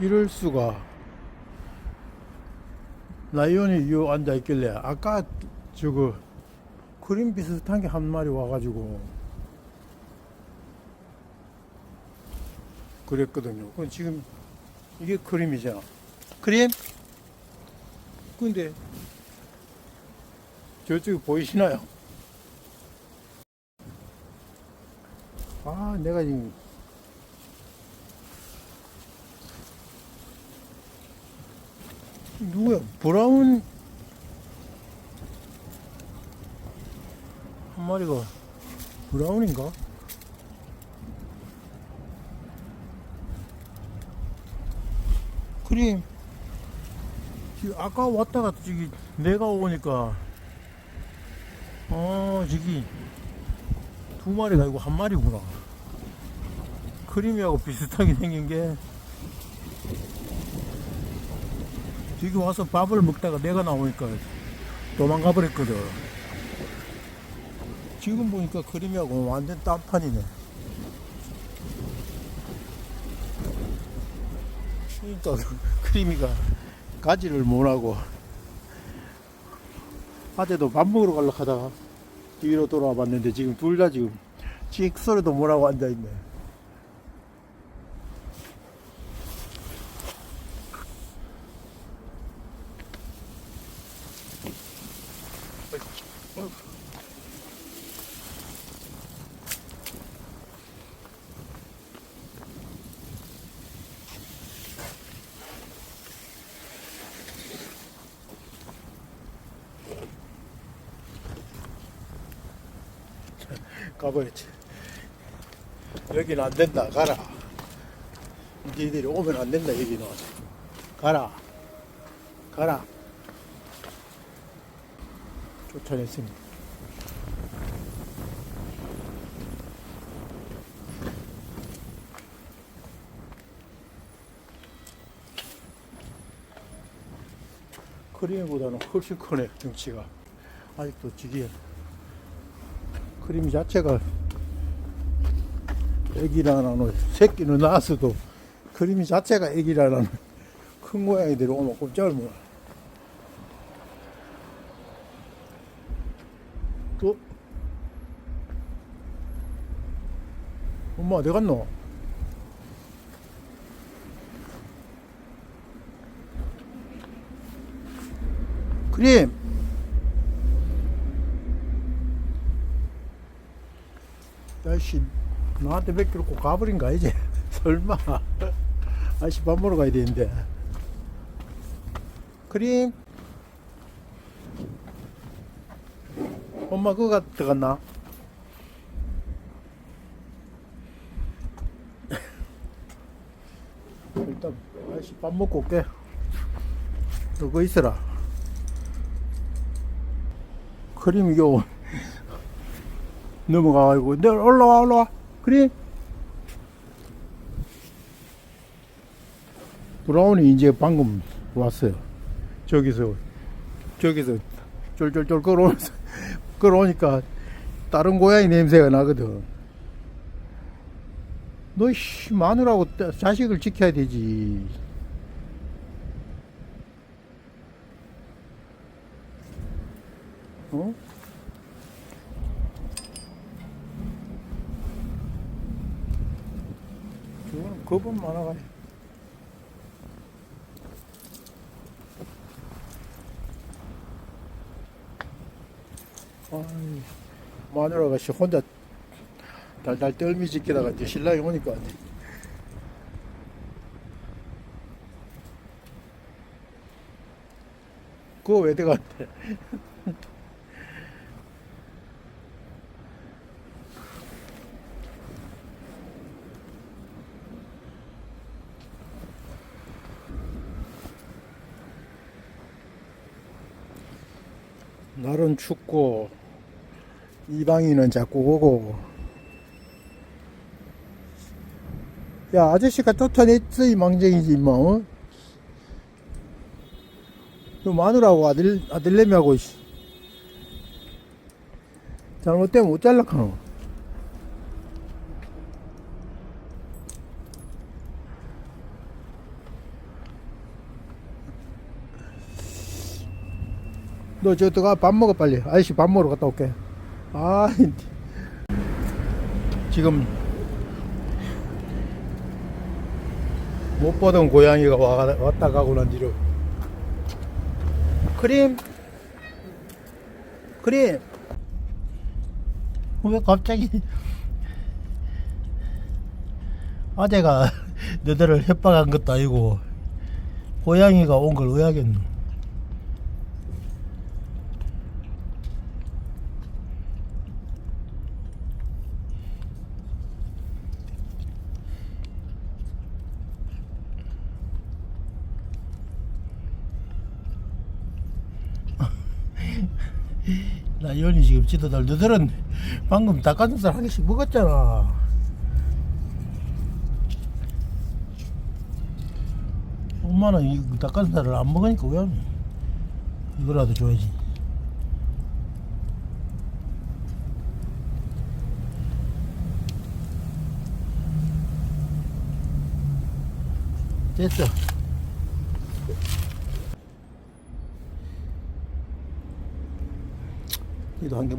이럴 수가. 라이온이 요 앉아 있길래 아까 저거 그림 비슷한 게 한 마리 와가지고 그랬거든요. 그건 지금 이게 그림이잖아. 그림? 근데 저쪽에 보이시나요? 아, 내가 지금 누구야? 브라운? 한 마리가. 브라운인가? 크림. 지금 아까 왔다가 저기 내가 오니까. 어 저기 두 마리가 아니고 한 마리구나. 크림이하고 비슷하게 생긴 게 지금 와서 밥을 먹다가 내가 나오니까 도망가 버렸거든. 지금 보니까 크림이하고 완전 딴판이네. 그러니까 크림이가 가지를 못하고 어제도 밥 먹으러 가려고 하다가 뒤로 돌아와 봤는데 지금 둘 다 지금 찍소리도 못하고 앉아있네 가버렸지. 여기는 안 된다. 가라. 니들이 오면 안 된다 여기는. 가라. 가라. 쫓아냈습니다. 크림보다는 훨씬 크네 등치가. 아직도 지기 크림 자체가 애기라는 새끼는 낳았어도 크림 자체가 애기라는 큰 고양이들이 오면 꼼짝을 못해 또? 엄마 어디 갔노? 크림 야씨 나한테 뵙기로 꼭 가버린 가 이제? 설마. 아씨 밥 먹으러 가야 되는데. 크림. 엄마 그거 들어갔나? 일단 아씨 밥 먹고 올게. 너거 있어라. 크림 이거 넘어가가지고 내 올라와 올라와. 그래? 브라운이 이제 방금 왔어요. 저기서 저기서 쫄쫄쫄 걸어오면서 걸어오니까 다른 고양이 냄새가 나거든 너 씨 마누라고 따- 자식을 지켜야 되지. 어? 저거는 겁은 많아가지고. 아이, 마누라가 씨 혼자 달달 떨미 지키다가 이제 신랑이 오니까. 그거 왜 들어갔대? 날은 춥고 이방인은 자꾸 오고 야 아저씨가 쫓아냈어 이 망정이지 뭐 어? 그 마누라고 아들 아들내미하고 씨. 잘못되면 못 잘라카노 너저 들어가 밥 먹어 빨리. 아저씨 밥 먹으러 갔다 올게. 아 지금 못 보던 고양이가 와, 왔다 가고 난 뒤로 크림 크림 왜 갑자기 아재가 너들을 협박한 것도 아니고 고양이가 온걸왜 하겠노 라이언이 지금 지도달 너들은 방금 닭가슴살 한 개씩 먹었잖아. 엄마는 이 닭가슴살을 안 먹으니까 왜 이거라도 줘야지. 됐어 니도 한개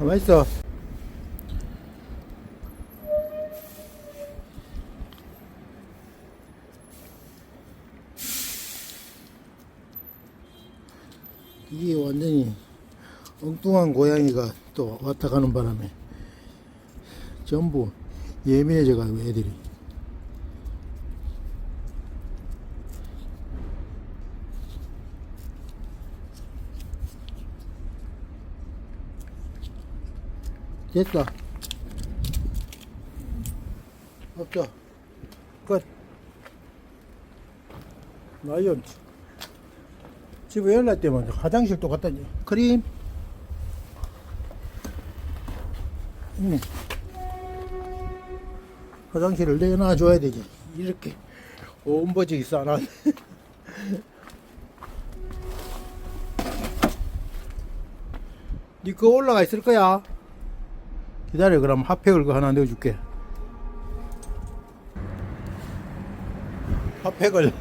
먹어라 가만 있어. 이게 완전히 엉뚱한 고양이가 또 왔다 가는 바람에 전부 예민해져 가고 애들이. 됐어. 없죠. 끝. 라이언. 집에 연락 때문에 화장실 또 갔다 니 크림. 응. 화장실을 내놔줘야 되지. 이렇게 온버지기 싸놔. 니거 올라가 있을 거야. 기다려. 그럼 핫팩을 그 하나 넣어줄게. 핫팩을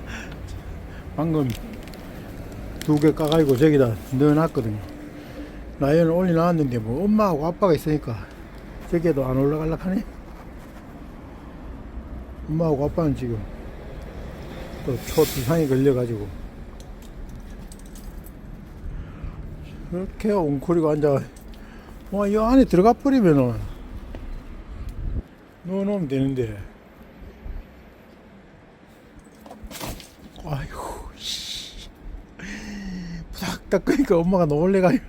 방금 두 개 까가지고 저기다 넣어놨거든요. 라이언을 올려놨는데 뭐 엄마하고 아빠가 있으니까 저기에도 안 올라갈라 하네. 엄마하고 아빠는 지금 또 초비상에 걸려가지고 이렇게 웅크리고 앉아 와, 이 안에 들어가 버리면은 넣어놓으면 되는데. 아이고, 씨. 부닥딱 끄니까 엄마가 놀래가지고.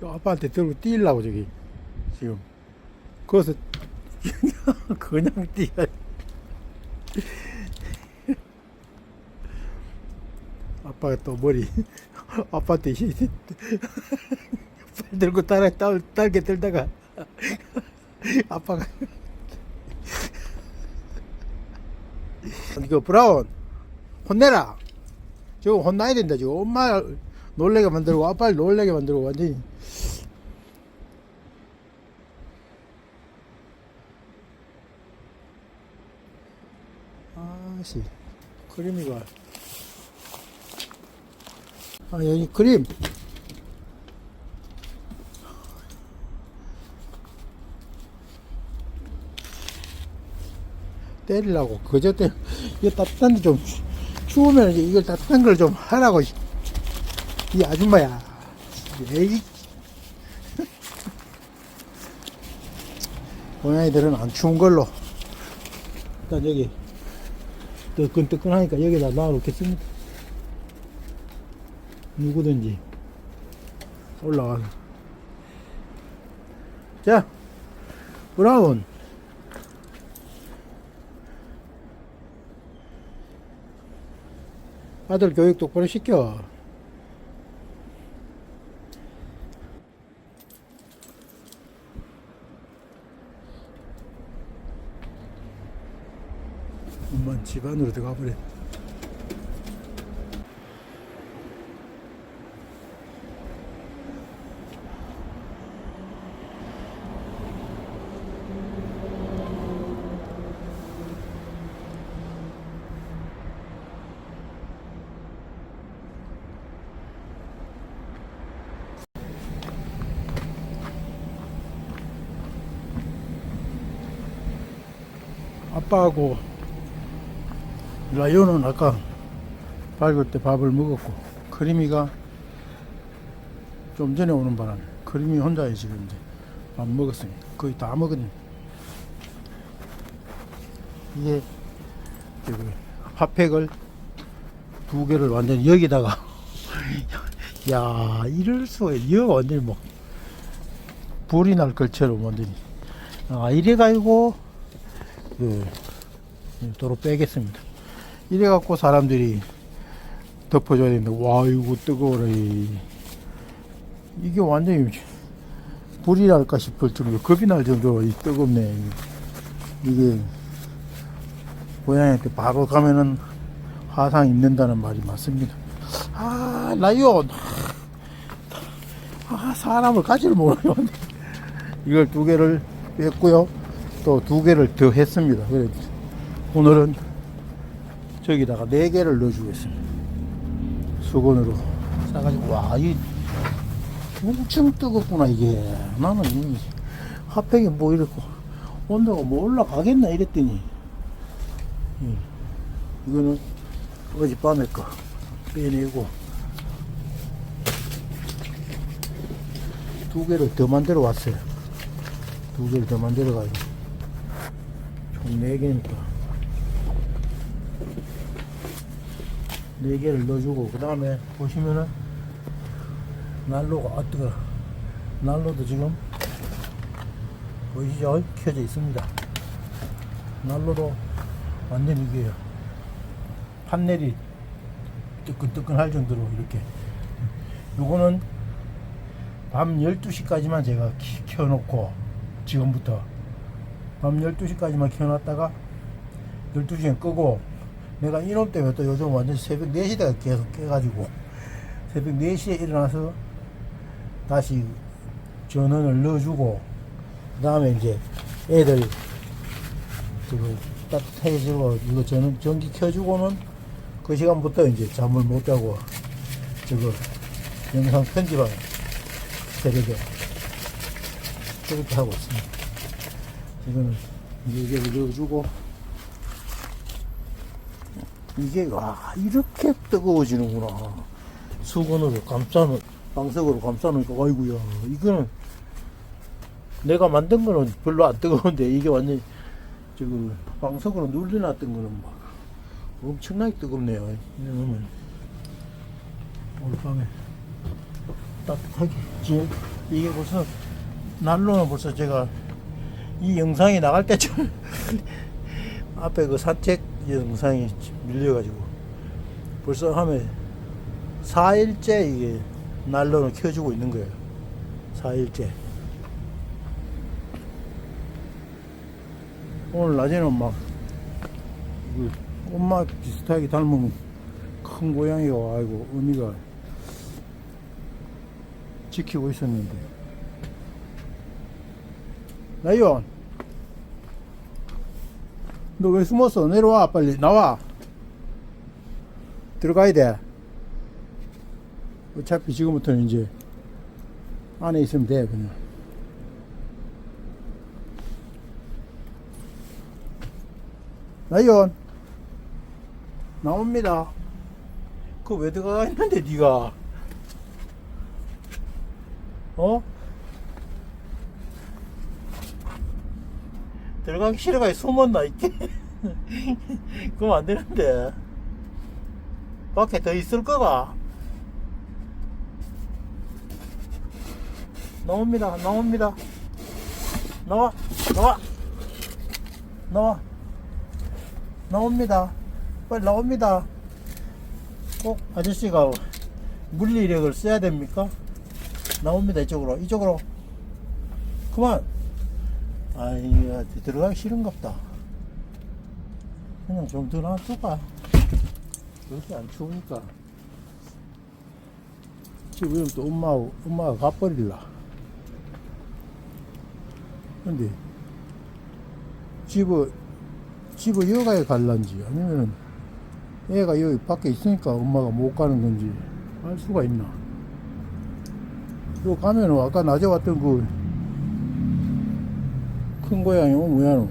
저 아빠한테 들고 뛰려고, 저기. 지금. 거기서 그냥 뛰어. 아빠가 또 머리. 아빠한테 팔 들고 따라 딸, 딸게 들다가 아빠가 이거 브라운 혼내라. 저거 혼나야 된다 지금. 엄마 놀래게 만들고 아빠를 놀래게 만들고 완전히. 아씨. 크림이가 아 여기 크림. 때리려고 그저 때 이거 따뜻한데 좀 추- 추우면 이걸 따뜻한 걸 좀 하라고. 이- 이 아줌마야. 에이. 고양이들은 안 추운 걸로. 일단 여기 뜨끈뜨끈하니까 여기다 놔놓겠습니다 누구든지 올라가서. 자 브라운. 아들 교육 똑바로 시켜. 엄마 집 안으로 들어가 버려 아빠하고 라이온은 아까 밝을 때 밥을 먹었고 크리미가 좀 전에 오는 바람에 크리미 혼자 지금 이제 밥 먹었습니다. 거의 다 먹었네. 이게 저기 핫팩을 두 개를 완전히 여기다가 야 이럴 수가 이거 완전히 뭐 불이 날 걸처럼 완전히 아 이래가지고 그 도로 빼겠습니다. 이래 갖고 사람들이 덮어줘야 되는데 와 이거 뜨거워라 이. 이게 완전히 불이 날까 싶을 정도로 겁이 날 정도로 이 뜨겁네. 이게 고향한테 바로 가면은 화상 입는다는 말이 맞습니다. 아 라이온. 아 사람을 가지를 모르요 이걸 두 개를 뺐고요 또 두 개를 더 했습니다. 그래 오늘은 저기다가 네 개를 넣어주겠습니다. 수건으로 싸가지고. 와이 엄청 뜨겁구나 이게. 나는 이 핫팩이 뭐 이렇고. 온도가 뭐 올라가겠나 이랬더니. 예, 이거는 어젯밤에 거 빼내고 두 개를 더 만들어 왔어요. 두 개를 더 만들어 가지고 총네 개니까 네 개를 넣어주고 그 다음에 보시면은 난로가 아 뜨거 난로도 지금 보이시죠? 켜져 있습니다. 난로도 완전 이게 판넬이 뜨끈뜨끈할 정도로 이렇게. 요거는 밤 12시까지만 제가 키- 켜놓고 지금부터 밤 12시까지만 켜놨다가 12시엔 끄고 내가 이놈 때문에 또 요즘 완전 새벽 4시대가 계속 깨가지고 새벽 4시에 일어나서 다시 전원을 넣어주고 그 다음에 이제 애들 그 따뜻해지고 이거 전원 전기 켜주고는 그 시간부터 이제 잠을 못 자고 저거 영상 편집하고 새벽에 그렇게 하고 있습니다. 이거는 이게 넣어주고. 이게 와 이렇게 뜨거워지는구나. 수건으로 감싸는 방석으로 감싸놓으니까 아이고야. 이거는 내가 만든 거는 별로 안 뜨거운데 이게 완전 지금 방석으로 눌려놨던 거는 막 엄청나게 뜨겁네요. 이러면 오늘 밤에 따뜻하게. 지금 이게 벌써 난로는 벌써 제가 이 영상이 나갈 때쯤 앞에 그 산책 영상이 밀려가지고 벌써 하면 4일째 이게 난로를 켜주고 있는 거예요. 4일째. 오늘 낮에는 막, 그 엄마 비슷하게 닮은 큰 고양이가 와가지고 어미가 지키고 있었는데. 라이온! 너 왜 숨었어? 내려와, 빨리. 나와! 들어가야 돼. 어차피 지금부터는 이제 안에 있으면 돼 그냥 라이온 나옵니다 그왜 들어가 있는데 니가 어? 들어가기 싫어가 숨었나 있게 그럼 안 되는데 밖에 더 있을 거가 나옵니다. 나옵니다. 나와. 나와. 나와. 나옵니다. 빨리 나옵니다. 꼭 아저씨가 물리력을 써야 됩니까? 나옵니다 이쪽으로 이쪽으로 그만 아이 들어가기 싫은갑다. 그냥 좀더 놔둬봐 그렇게 안 추우니까. 지금 또 엄마 엄마가 가버릴라. 근데 집을 집을 여가에 갈란지 아니면 애가 여기 밖에 있으니까 엄마가 못 가는 건지 알 수가 있나? 요 가면은 아까 낮에 왔던 그 큰 고양이 어 뭐야 너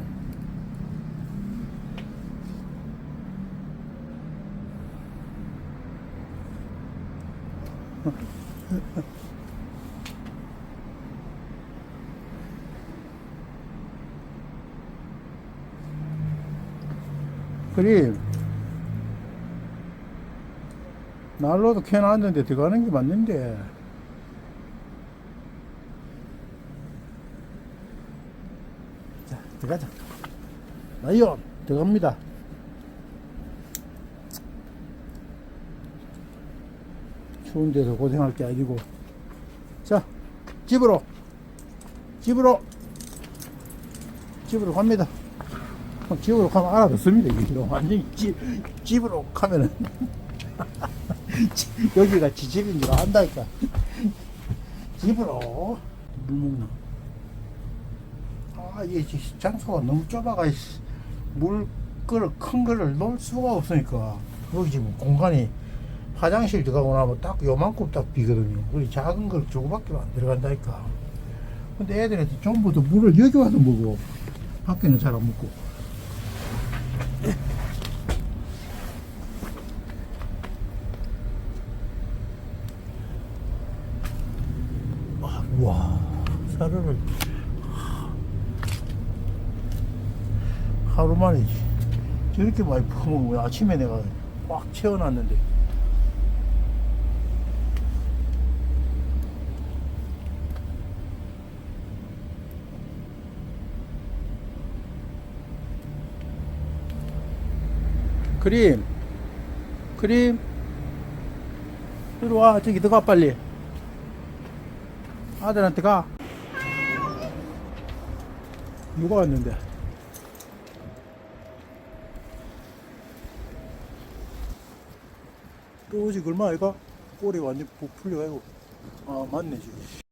그리 난로도 켜놨는데 들어가는 게 맞는데 자 들어가자. 라이온 들어갑니다. 추운 데서 고생할 게 아니고. 자 집으로. 집으로. 집으로 갑니다. 어, 집으로 가면 알아듣습니다. 완전히 집, 집으로 가면은. 여기가 지 집인 줄 안다니까. 집으로. 물 먹나? 아, 이게 지- 장소가 너무 좁아가. 물 그릇 큰 거를 놓을 수가 없으니까 여기 지금 공간이 화장실 들어가고 나면 딱 요만큼 딱 비거든요. 우리 작은 걸 조그밖에 안 들어간다니까. 근데 애들한테 전부 다 물을 여기 와서 먹어. 밖에는 잘 안 먹고. 아, 우와, 사료를 하루 만이지. 저렇게 많이 퍼먹으면 왜 아침에 내가 꽉 채워놨는데. 크림, 크림, 이리 와, 저기 들어가 빨리. 아들한테 가. 누가 왔는데? 또 오지 얼마 이가 꼬리 완전 부풀려가지고. 아 맞네 지금